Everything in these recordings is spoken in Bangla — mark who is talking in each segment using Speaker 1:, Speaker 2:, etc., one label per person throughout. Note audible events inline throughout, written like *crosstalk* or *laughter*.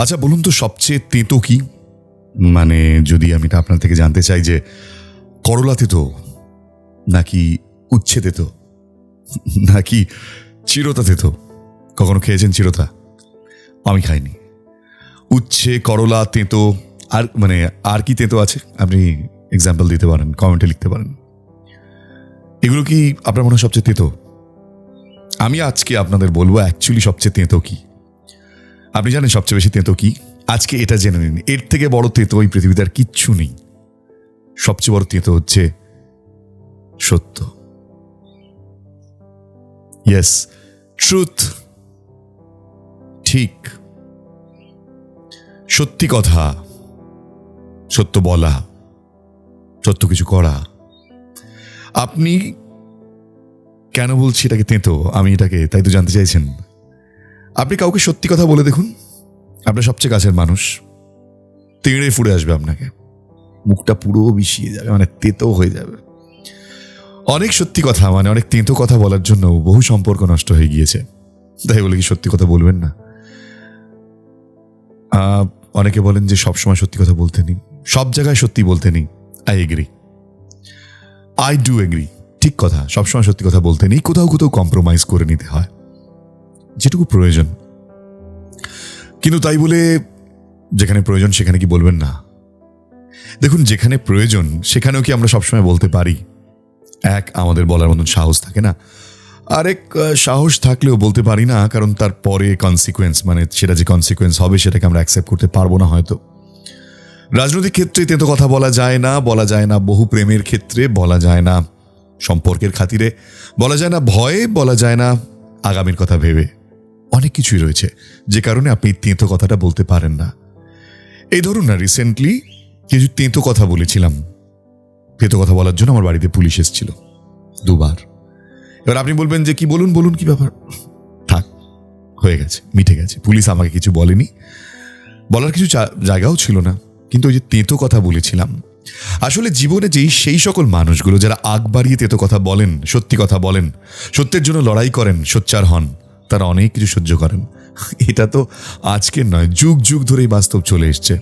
Speaker 1: আচ্ছা বলুন তো সবচেয়ে তেঁতো কি? মানে যদি আমি এটা আপনার থেকে জানতে চাই যে, করলা তেতো নাকি উচ্ছে তেতো? নাকি চিরতা তেতো? কখনো খেয়েছেন চিরতা? আমি খাইনি। উচ্ছে, করলা, তেঁতো, আর মানে আর কি তেঁতো আছে? আপনি এক্সাম্পল দিতে পারেন কমেন্টে লিখতে পারেন। এগুলো কি আপনার মনে হয় সবচেয়ে তেঁতো? আমি আজকে আপনাদের বলব অ্যাকচুয়ালি সবচেয়ে তেঁতো কি? আপনি জানেন সবচেয়ে বেশি তেঁতো কি? আজকে এটা জেনে নিন। এর থেকে বড় তেঁতো ওই পৃথিবীতে আর কিচ্ছু নেই। সবচেয়ে বড় তেঁতো হচ্ছে সত্য। ইয়েস ট্রুথ ঠিক। সত্যি কথা, সত্য বলা, সত্য কিছু করা। আপনি কেন বলছি এটাকে তেঁতো? আমি এটাকে, তাই তো জানতে চাইছেন। আপনি কাউকে সত্যি কথা বলে দেখুন আপনার সবচেয়ে কাছের মানুষ। তেড়ে ফুড়ে আসবে আপনাকে। মুখটা পুরো বিষিয়ে যাবে মানে তেতো হয়ে যাবে। অনেক সত্যি কথা মানে অনেক তেঁতো কথা বলার জন্য বহু সম্পর্ক নষ্ট হয়ে গিয়েছে। তাই বলে কি সত্যি কথা বলবেন না? অনেকে বলেন যে সব সময় সত্যি কথা বলতে নেই। সব জায়গায় সত্যি বলতে নেই। I agree. I do agree. ঠিক কথা সবসময় সত্যি কথা বলতে নেই। কোথাও কোথাও কম্প্রোমাইজ করে নিতে হয়। যেটুকু প্রয়োজন। কিন্তু তাই বলে যেখানে প্রয়োজন সেখানে কি বলবেন না? দেখুন, যেখানে প্রয়োজন সেখানেও কি আমরা সবসময় বলতে পারি? এক, আমাদের বলার মতন সাহস থাকে না। আরেক সাহস থাকলেও বলতে পারি না, কারণ তার পরে কনসিকুয়েন্স মানে সেটা যে কনসিকুয়েন্স হবে সেটাকে আমরা অ্যাকসেপ্ট করতে পারব না হয়তো। রাজনৈতিক ক্ষেত্রে তেতো কথা বলা যায় না, বলা যায় না বহু প্রেমের ক্ষেত্রে, বলা যায় না সম্পর্কের খাতিরে, বলা যায় না ভয়ে, বলা যায় না আগামীর কথা ভেবে। অনেক কিছুই রয়েছে, যে কারণে আপনি তেঁতো কথাটা বলতে পারেন না। এই ধরুন না রিসেন্টলি কিছু তেঁতো কথা বলেছিলাম। তেঁতো কথা বলার জন্য আমার বাড়িতে পুলিশ এসেছিল, দুবার। এবার আপনি বলবেন যে, কি বলুন বলুন, কি ব্যাপার? থাক, হয়ে গেছে, মিটে গেছে, পুলিশ আমাকে কিছু বলেনি। বলার কিছু জায়গাও ছিল না, কিন্তু ওই যে তেঁতো কথা বলেছিলাম, আসলে জীবনে যেই, সেই সকল মানুষগুলো যারা আগ বাড়িয়ে তেতো কথা বলেন, সত্যি কথা বলেন, সত্যের জন্য লড়াই করেন, সোচ্চার হন তারা অনেক কিছু সহ্য করেন। এটা তো আজকের নয়, যুগ যুগ ধরেই বাস্তব চলে এসছে।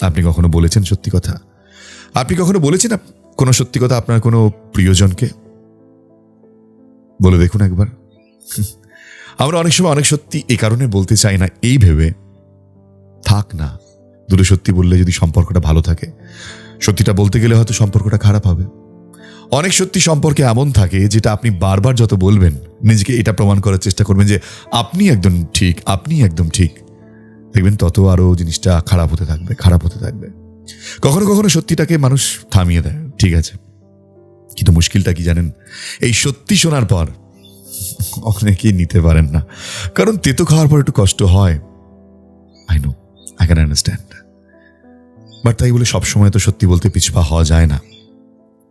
Speaker 1: আপনি কখনো বলেছেন সত্যি কথা? আপনি কখনো বলেছেন কোনো সত্যি কথা আপনার কোনো প্রিয়জনকে? বলে দেখুন একবার। আমরা অনেক সময় অনেক সত্যি এই কারণে বলতে চাই না, এই ভেবে। থাক না, দুটো সত্যি বললে যদি সম্পর্কটা ভালো থাকে, সত্যিটা বলতে গেলে হয়তো সম্পর্কটা খারাপ হবে। অনেক সত্যি সম্পর্কে এমন থাকে যেটা আপনি বারবার যত বলবেন, নিজেকে এটা প্রমাণ করার চেষ্টা করবেন যে আপনি একদম ঠিক, আপনি একদম ঠিক। দেখবেন তত আরও জিনিসটা খারাপ হতে থাকবে, খারাপ হতে থাকবে। কখনো কখনো সত্যিটাকে মানুষ থামিয়ে দেয়, ঠিক আছে। কিন্তু মুশকিলটা কি জানেন? এই সত্যি শোনার পর অনেকেই নিতে পারেন না। কারণ তেতো খাওয়ার পর একটু কষ্ট হয়। I know I can understand but তাই বলে সবসময় তো সত্যি বলতে পিছপা হওয়া যায় না।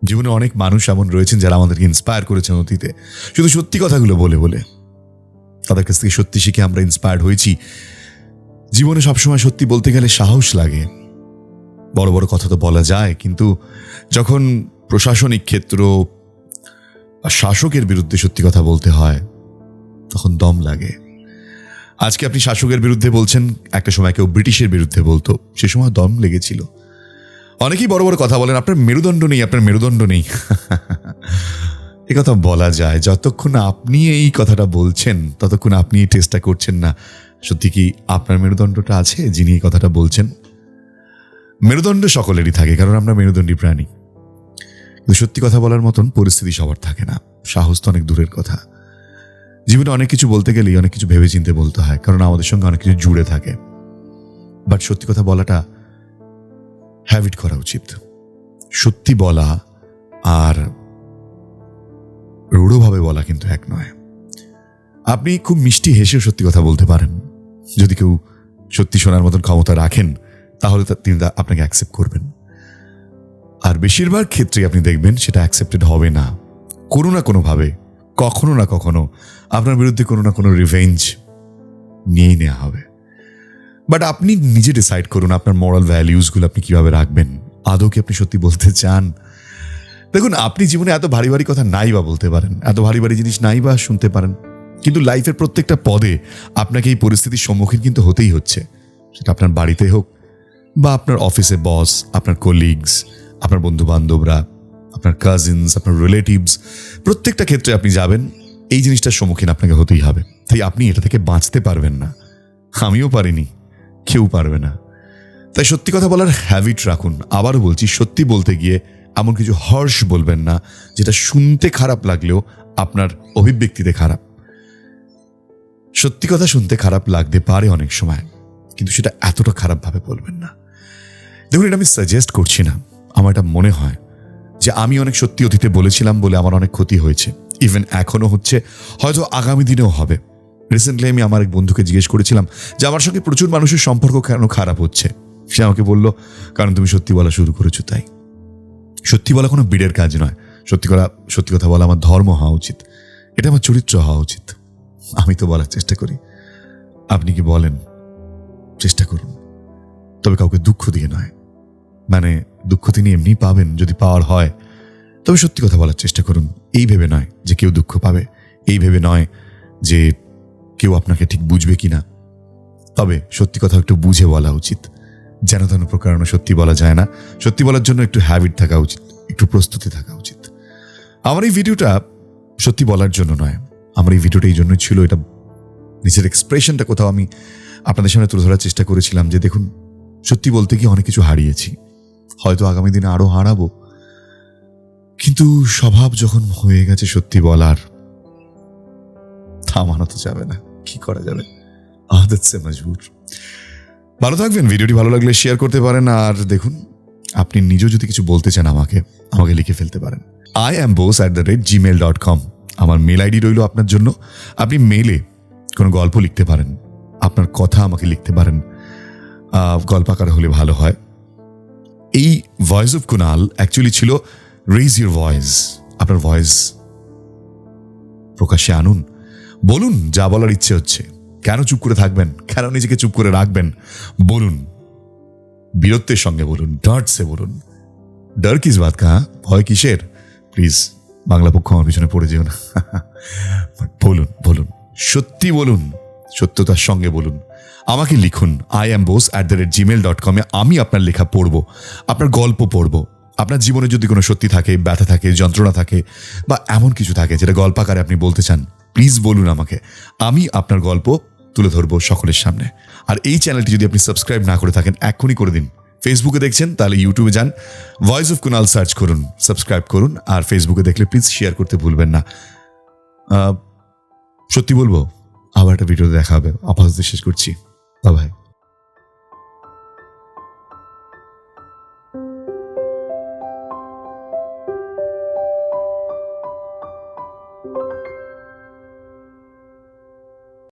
Speaker 1: জীবনে অনেক মানুষ এমন রয়েছেন যারা আমাদেরকে ইন্সপায়ার করেছেন অতীতে। শুধু সত্যি কথাগুলো বলে বলে। তাদের কাছ থেকে সত্যি শিখে আমরা ইন্সপায়ার্ড হয়েছি। জীবনে সবসময় সত্যি বলতে গেলে সাহস লাগে। বড় বড় কথা তো বলা যায়, কিন্তু যখন প্রশাসনিক ক্ষেত্র শাসকের বিরুদ্ধে সত্যি কথা বলতে হয়, তখন দম লাগে। আজকে আপনি শাসকের বিরুদ্ধে বলছেন, একটা সময় কেউ ব্রিটিশের বিরুদ্ধে বলতো, সে সময় দম লেগেছিল। অনেকেই বড় বড় কথা বলেন, আপনার মেরুদণ্ড নেই, আপনার মেরুদণ্ড নেই। *laughs* এ কথা বলা যায়, যতক্ষণ আপনি এই কথাটা বলছেন, ততক্ষণ আপনি টেস্টটা করছেন না। সত্যি কি আপনার মেরুদণ্ডটা আছে, যিনি এই কথাটা বলছেন? মেরুদণ্ড সকলেরই থাকে, কারণ আমরা মেরুদণ্ডী প্রাণী। কিন্তু সত্যি কথা বলার মতন পরিস্থিতি সবার থাকে না। সাহস তো অনেক দূরের কথা। জীবনে অনেক কিছু বলতে গেলেই অনেক কিছু ভেবে চিনতে বলতে হয়, কারণ আমাদের সঙ্গে অনেক কিছু জুড়ে থাকে। বাট সত্যি কথা বলাটা হ্যাবিট করা উচিত। সত্যি বলা আর রূঢ়ভাবে বলা কিন্তু এক নয়। আপনি খুব মিষ্টি হেসেও সত্যি কথা বলতে পারেন। যদি কেউ সত্যি শোনার মতন ক্ষমতা রাখেন, তাহলে তিনি আপনাকে অ্যাকসেপ্ট করবেন। আর বেশিরভাগ ক্ষেত্রে আপনি দেখবেন সেটা অ্যাকসেপ্টেড হবে না। কোনো না কোনোভাবে, কখনো না কখনো আপনার বিরুদ্ধে কোনো না কোনো রিভেঞ্জ নিয়েই নেওয়া হবে। বাট আপনি নিজে ডিসাইড করুন আপনার মরাল ভ্যালিউসগুলো আপনি কীভাবে রাখবেন। আদৌ কি আপনি সত্যি বলতে চান? দেখুন, আপনি জীবনে এত ভারী ভারী কথা নাই বা বলতে পারেন। এত ভারী ভারী জিনিস নাই বা শুনতে পারেন। কিন্তু লাইফের প্রত্যেকটা পদে আপনাকে এই পরিস্থিতির সম্মুখীন কিন্তু হতেই হচ্ছে। সেটা আপনার বাড়িতে হোক বা আপনার অফিসে বস আপনার কলিগস আপনার বন্ধু বান্ধবরা আপনার কাজিনস আপনার রিলেটিভস প্রত্যেকটা ক্ষেত্রে আপনি যাবেন, এই জিনিসটার সম্মুখীন আপনাকে হতেই হবে। তাই আপনি এটা থেকে বাঁচতে পারবেন না। আমিও পারিনি। কেউ পারবে না। তাই সত্যি কথা বলার হ্যাবিট রাখুন। আবারও বলছি, সত্যি বলতে গিয়ে এমন কিছু হর্ষ বলবেন না, যেটা শুনতে খারাপ লাগলেও আপনার অভিব্যক্তিতে খারাপ। সত্যি কথা শুনতে খারাপ লাগতে পারে অনেক সময়, কিন্তু সেটা এতটা খারাপভাবে বলবেন না। দেখুন, এটা আমি সাজেস্ট করছি না। আমার এটা মনে হয় যে আমি অনেক সত্যি অতীতে বলেছিলাম বলে আমার অনেক ক্ষতি হয়েছে। ইভেন এখনও হচ্ছে, হয়তো আগামী দিনেও হবে। রিসেন্টলি আমি আমার এক বন্ধুকে জিজ্ঞেস করেছিলাম যে, আমার সঙ্গে প্রচুর মানুষের সম্পর্ক কেন খারাপ হচ্ছে? সে আমাকে বলল, কারণ তুমি সত্যি বলা শুরু করেছ তাই। সত্যি বলা কোনো বিড়ের কাজ নয়। সত্যি করা, সত্যি কথা বলা আমার ধর্ম হওয়া উচিত। এটা আমার চরিত্র হওয়া উচিত। আমি তো বলার চেষ্টা করি। আপনি কি বলেন? চেষ্টা করুন। তবে কাউকে দুঃখ দিয়ে নয়। মানে দুঃখ তিনি এমনি পাবেন যদি পাওয়ার হয়। তবে সত্যি কথা বলার চেষ্টা করুন। এই ভেবে নয় যে কেউ দুঃখ পাবে। এই ভেবে নয় যে কেউ আপনাকে ঠিক বুঝবে কি না তবে সত্যি কথা একটু বুঝে বলা উচিত। যেন তেন প্রকারণ সত্যি বলা যায় না। সত্যি বলার জন্য একটু হ্যাবিট থাকা উচিত, একটু প্রস্তুতি থাকা উচিত। আমার এই ভিডিওটা সত্যি বলার জন্য নয়। আমার এই ভিডিওটা এই জন্যই ছিল, এটা নিজের এক্সপ্রেশনটা কোথাও আমি আপনাদের সামনে তুলে ধরার চেষ্টা করেছিলাম যে দেখুন, সত্যি বলতে গিয়ে অনেক কিছু হারিয়েছি। হয়তো আগামী দিনে আরও হারাবো। কিন্তু স্বভাব যখন হয়ে গেছে সত্যি বলার, থামানো তো যাবে না। কি করা যাবে? আদত সে মজবুর। ভালো থাকবেন। ভিডিওটি ভালো লাগলে শেয়ার করতে পারেন। আর দেখুন, আপনি নিজেও যদি কিছু বলতে চান আমাকে আমাকে লিখে ফেলতে পারেন। I am Bose at the rate Gmail dot com আমার মেল আইডি রইল আপনার জন্য। আপনি মেলে কোনো গল্প লিখতে পারেন। আপনার কথা আমাকে লিখতে পারেন। গল্প আকারে হলে ভালো হয়। এই ভয়েস অফ কুনাল অ্যাকচুয়ালি ছিল রেজ ইউর ভয়েস আপনার ভয়েস প্রকাশ্যে আনুন। বলুন, যা বলার ইচ্ছে হচ্ছে। কেন চুপ করে থাকবেন? কেন নিজেকে চুপ করে রাখবেন? বলুন। বীরত্বের সঙ্গে বলুন ডার্টসে বলুন। ডর কিস বাত কা ভয় কিসের? প্লিজ, বাংলা পক্ষ আমার পিছনে পড়ে যেও না। *laughs* বলুন বলুন। সত্যি বলুন, সত্যতার সঙ্গে বলুন। আমাকে লিখুন I am Bose at the rate Gmail dot কমে আমি আপনার লেখা পড়ব, আপনার গল্প পড়ব। আপনার জীবনে যদি কোনো সত্যি থাকে, ব্যথা থাকে, যন্ত্রণা থাকে, বা এমন কিছু থাকে যেটা গল্পাকারে আপনি বলতে চান প্লিজ বলুন আমাকে। আমি আপনার গল্প তুলে ধরবো সকলের সামনে। আর এই চ্যানেলটি যদি আপনি সাবস্ক্রাইব না করে থাকেন এক্ষুনি করে দিন। ফেসবুকে দেখছেন, তাহলে ইউটিউবে যান। ভয়েস অফ কুনাল সার্চ করুন সাবস্ক্রাইব করুন, আর ফেসবুকে দেখলে প্লিজ শেয়ার করতে ভুলবেন না। সত্যি বলব, আবার একটা ভিডিও দেখা হবে। আপাতত শেষ করছি। বাই